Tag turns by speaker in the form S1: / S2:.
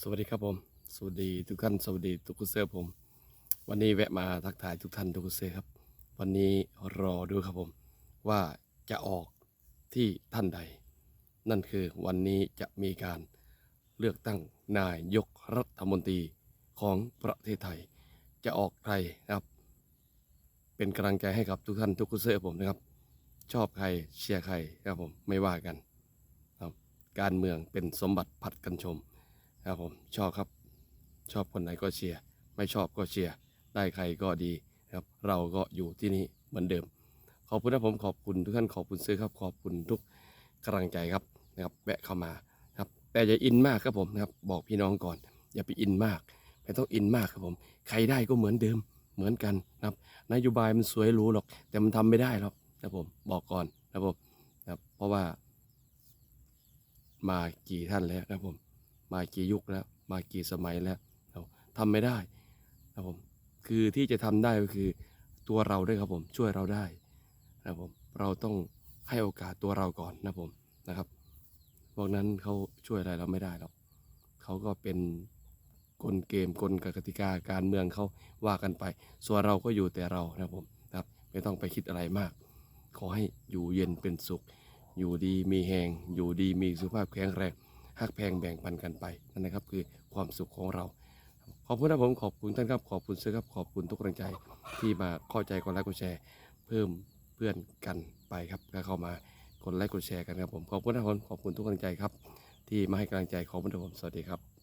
S1: สวัสดีครับผม สวัสดีทุกท่าน สวัสดีทุกคนเซอร์ผม วันนี้แวะมาทักทายทุกท่านทุกคนเซอร์ครับ วันนี้รอดูครับผม ว่าจะออกที่ท่านใด นั่นคือวันนี้จะมีการเลือกตั้งนายกรัฐมนตรีของประเทศไทย จะออกใครนะครับ เป็นกำลังใจให้กับทุกท่านทุกคนเซอร์ผมนะครับ ชอบใครเชียร์ใครครับผมไม่ว่ากันครับการเมืองเป็นสมบัติผัดกันชม ครับผมชอบครับ ชอบคนไหนก็เชียร์ไม่ชอบก็เชียร์ได้ใครก็ดีครับ เราก็อยู่ที่นี่เหมือนเดิม ขอบคุณนะผมขอบคุณทุกท่านขอบคุณซื้อครับ ขอบคุณทุกกำลังใจครับนะครับแวะเข้ามาครับ แต่อย่าอินมากครับผมนะครับบอกพี่น้องก่อน อย่าไปอินมากไม่ต้องอินมากครับผม ใครได้ก็เหมือนเดิมเหมือนกันนะครับ นโยบายมันสวยหรูหรอก แต่มันทำไม่ได้หรอกนะครับผมบอกก่อนนะผมนะครับเพราะว่า มากี่ท่านแล้วนะครับผม มากี่ยุคแล้ว มากี่สมัยแล้วเราทำไม่ได้นะครับผมคือที่จะทำได้ก็คือตัวเราด้วยครับผมช่วยเราได้นะครับผมเราต้องให้โอกาสตัวเราก่อนนะครับผมนะครับพวกนั้นเขาช่วยอะไรเราไม่ได้หรอกเขาก็เป็นกลเกมกลกติกาการเมืองเขาว่ากันไป ส่วนเราก็อยู่แต่เรานะครับผมนะครับไม่ต้องไปคิดอะไรมาก ขอให้อยู่เย็นเป็นสุข อยู่ดีมีแหงอยู่ดีมีสุขภาพแข็งแรง หักแพงแบ่งปันกันไปนั่นนะครับ คือความสุขของเรา ขอบคุณนะผมขอบคุณท่านครับขอบคุณเสื้อครับขอบคุณทุกกำลังใจที่มาเข้าใจกดไลค์กดแชร์ เพิ่มเพื่อนกันไปครับก็เข้ามากดไลค์กดแชร์กันครับผมขอบคุณนะผมขอบคุณทุกกำลังใจครับ ที่มาให้กำลังใจขอบคุณนะผมสวัสดีครับ